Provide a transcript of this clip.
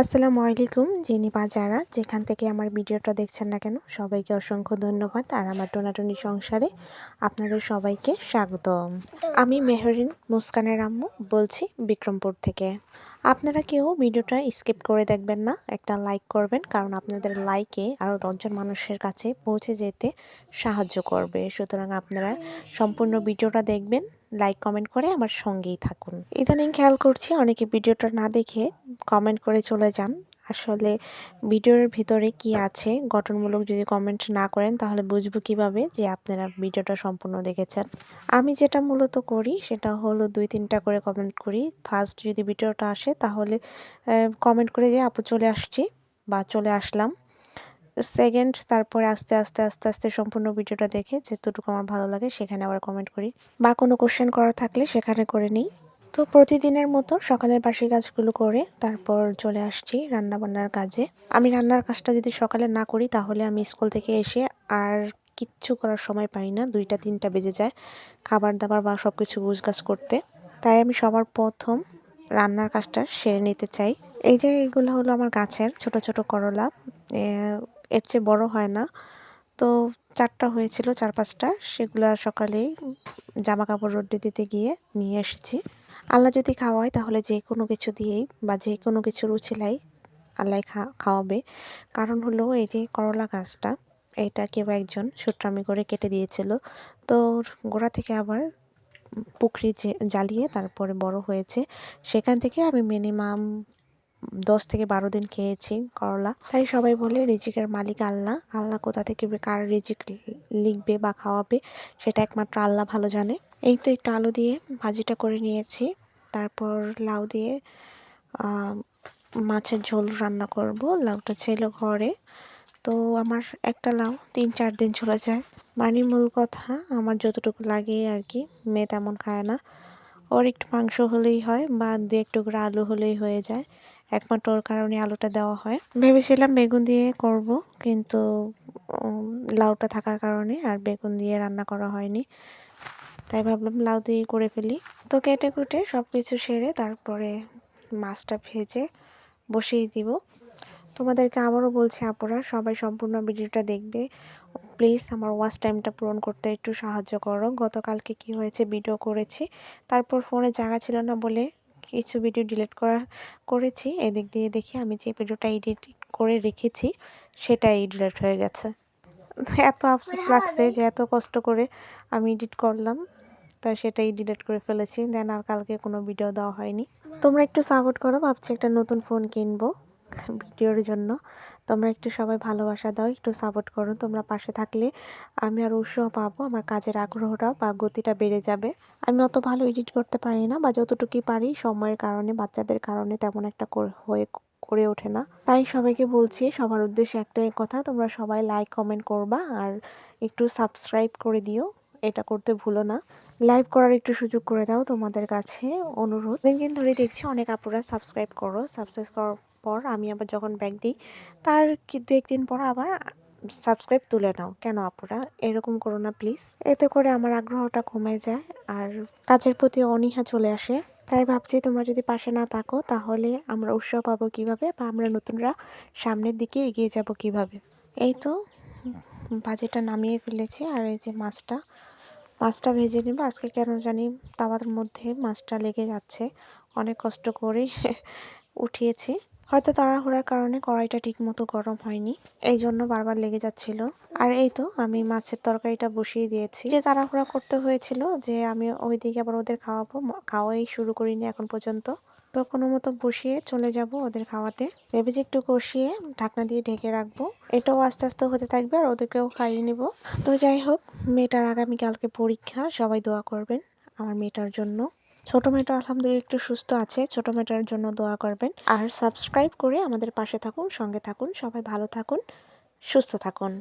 আসসালামু আলাইকুম জিনিপা যারা যেখান থেকে আমার ভিডিওটা দেখছেন না কেন, সবাইকে অসংখ্য ধন্যবাদ। আর আমার টোনাটনি সংসারে আপনাদের সবাইকে স্বাগতম। আমি মেহরিন, মুস্কানের আম্মু, বলছি বিক্রমপুর থেকে। আপনারা কেউ ভিডিওটা স্কিপ করে দেখবেন না, একটা লাইক করবেন, কারণ আপনাদের লাইকে আরও দশজন মানুষের কাছে পৌঁছে যেতে সাহায্য করবে। সুতরাং আপনারা সম্পূর্ণ ভিডিওটা দেখবেন লাইক কমেন্ট করে আমার সঙ্গেই থাকুন। ইদানিং খেয়াল করছি অনেকে ভিডিওটা না দেখে কমেন্ট করে চলে যান। আসলে ভিডিওর ভিতরে কি আছে? গঠনমূলক যদি কমেন্ট না করেন তাহলে বুঝব কীভাবে যে আপনারা ভিডিওটা সম্পূর্ণ দেখেছেন। আমি যেটা মূলত করি সেটা হলো দুই, তিনটা করে কমেন্ট করি। ফার্স্ট যদি ভিডিওটা আসে তাহলে কমেন্ট করে দিয়ে আপু চলে আসছি বা চলে আসলাম সেকেন্ড তারপরে আস্তে আস্তে আস্তে আস্তে সম্পূর্ণ ভিডিওটা দেখে যেতটুকু আমার ভালো লাগে সেখানে আবার কমেন্ট করি। বা কোনো কোশ্চেন করা থাকলে সেখানে করে নিই। তো প্রতিদিনের মতো সকালের বাসি কাজগুলো করে তারপর চলে আসছি রান্না বান্নার কাজে। আমি রান্নার কাজটা যদি সকালে না করি তাহলে আমি স্কুল থেকে এসে আর কিচ্ছু করার সময় পাই না। দুইটা, তিনটা বেজে যায় খাবার দাবার বা সব কিছু গুছগাছ করতে। তাই আমি সবার প্রথম রান্নার কাজটা সেরে নিতে চাই। এই যে এগুলো হলো আমার গাছের ছোট ছোট করলা। এর চেয়ে বড় হয় না। তো চারটা হয়েছিল, চার, পাঁচটা। সেগুলো সকালেই জামা কাপড় রোদ্রে দিতে গিয়ে নিয়ে এসেছি। আল্লাহ যদি খাওয়ায়, তাহলে যে কোনো কিছু দিয়েই বা যে কোনো কিছু রুচিলাই আল্লাহ খাওয়াবে। কারণ হলো এই যে করলা গাছটা, এটা কেউ একজন সুট্রামি করে কেটে দিয়েছিল। তো গোড়া থেকে আবার পুকুরি জ্বালিয়ে তারপরে বড় হয়েছে। সেখান থেকে আমি মিনিমাম দশ থেকে বারো দিন খেয়েছি করলা। তাই সবাই বলে রিজিকের মালিক আল্লাহ। আল্লাহ কোথা থেকে কার রিজিক লিখবে বা খাওয়াবে সেটা একমাত্র আল্লাহ ভালো জানে। এই তো একটু আলু দিয়ে ভাজিটা করে নিয়েছি। তারপর লাউ দিয়ে মাছের ঝোল রান্না করব। লাউটা ছিল ঘরে। তো আমার একটা লাউ তিন চার দিন চলে যায়। মানে মূল কথা, আমার যতটুকু লাগে আর কি মেয়ে তেমন খায় না। ওর একটু মাংস হলেই হয় বা দু একটু করে আলু হলেই হয়ে যায়। একমাত্র ওর কারণে আলুটা দেওয়া হয়। ভেবেছিলাম বেগুন দিয়ে করব, কিন্তু লাউটা থাকার কারণে আর বেগুন দিয়ে রান্না করা হয়নি। তাই ভাবলাম লাউ দিয়ে করে ফেলি। তো কেটে কুটে সব কিছু সেরে তারপরে মাছটা ভেজে বসিয়ে দিব। তোমাদেরকে আবারও বলছি আপুরা, সবাই সম্পূর্ণ ভিডিওটা দেখবে। প্লিজ আমার ওয়াচ টাইমটা পূরণ করতে একটু সাহায্য করো। গতকালকে কি হয়েছে, ভিডিও করেছি। তারপর ফোনে জায়গা ছিল না বলে কিছু ভিডিও ডিলিট করা করেছি। এদিক দিয়ে দেখি আমি যে ভিডিওটা এডিট করে রেখেছি সেটাই ডিলিট হয়ে গেছে। এত আফসোস লাগছে যে এত কষ্ট করে আমি এডিট করলাম তাই সেটাই ডিলিট করে ফেলেছি। দেন আর কালকে কোনো ভিডিও দেওয়া হয়নি। তোমরা একটু সাপোর্ট করো ভাবছি একটা নতুন ফোন কিনবো। ভিডিওর জন্য। তোমরা একটু সবাই ভালোবাসা দাও, একটু সাপোর্ট করো। তোমরা পাশে থাকলে আমি আর উৎসাহ পাবো, আমার কাজের আগ্রহটা বা গতিটা বেড়ে যাবে। আমি অত ভালো এডিট করতে পারি না, বা যতটুকুই পারি সময়ের কারণে, বাচ্চাদের কারণে তেমন একটা হয়ে, করে ওঠে না। তাই সবাইকে বলছি, সবার উদ্দেশ্যে একটাই কথা, তোমরা সবাই লাইক কমেন্ট করবা আর একটু সাবস্ক্রাইব করে দিও। এটা করতে ভুলো না। লাইভ করার একটু সুযোগ করে দাও তোমাদের কাছে অনুরোধ। দিন ধরে দেখছি অনেক আপুরা সাবস্ক্রাইব করো সাবস্ক্রাইব পর আমি আবার যখন ব্যাগ দিই, তার দু একদিন পর আবার সাবস্ক্রাইব তুলে নাও। কেন আপুরা? এরকম করো না প্লিজ এতে করে আমার আগ্রহটা কমে যায় আর কাজের প্রতি অনীহা চলে আসে। তাই ভাবছি তোমরা যদি পাশে না থাকো, তাহলে আমরা উৎসাহ পাবো কীভাবে বা আমরা নতুনরা সামনের দিকে এগিয়ে যাব কীভাবে? এই তো বাজেটা নামিয়ে ফেলেছি আর এই যে মাছটা মাছটা ভেজে নেব। আজকে কেন জানি তাওয়ার মধ্যে মাছটা লেগে যাচ্ছে। অনেক কষ্ট করে উঠিয়েছি। হয়তো তাড়াহুড়ার কারণে কড়াইটা ঠিক মতো গরম হয়নি এই জন্য বারবার লেগে যাচ্ছিল। আর এই তো আমি মাছের তরকারিটা বসিয়ে দিয়েছি। যে তাড়াহুড়া করতে হয়েছিল যে আমি ওই দিকে আবার ওদের খাওয়াবো খাওয়াই শুরু করিনি এখন পর্যন্ত। তো কোনো মতো বসিয়ে চলে যাব ওদের খাওয়াতে। ভেবেছি একটু কষিয়ে ঢাকনা দিয়ে ঢেকে রাখব। এটাও আস্তে আস্তে হতে থাকবে আর ওদেরকেও খাইয়ে নেব। তো যাই হোক, মেয়েটার আগামীকালকে পরীক্ষা, সবাই দোয়া করবেন আমার মেয়েটার জন্য। ছোট মেয়েটা আলহামদুলিল্লাহ একটু সুস্থ আছে। ছোট মেয়েটার জন্য দোয়া করবেন। আর সাবস্ক্রাইব করে আমাদের পাশে থাকুন, সঙ্গে থাকুন। সবাই ভালো থাকুন, সুস্থ থাকুন।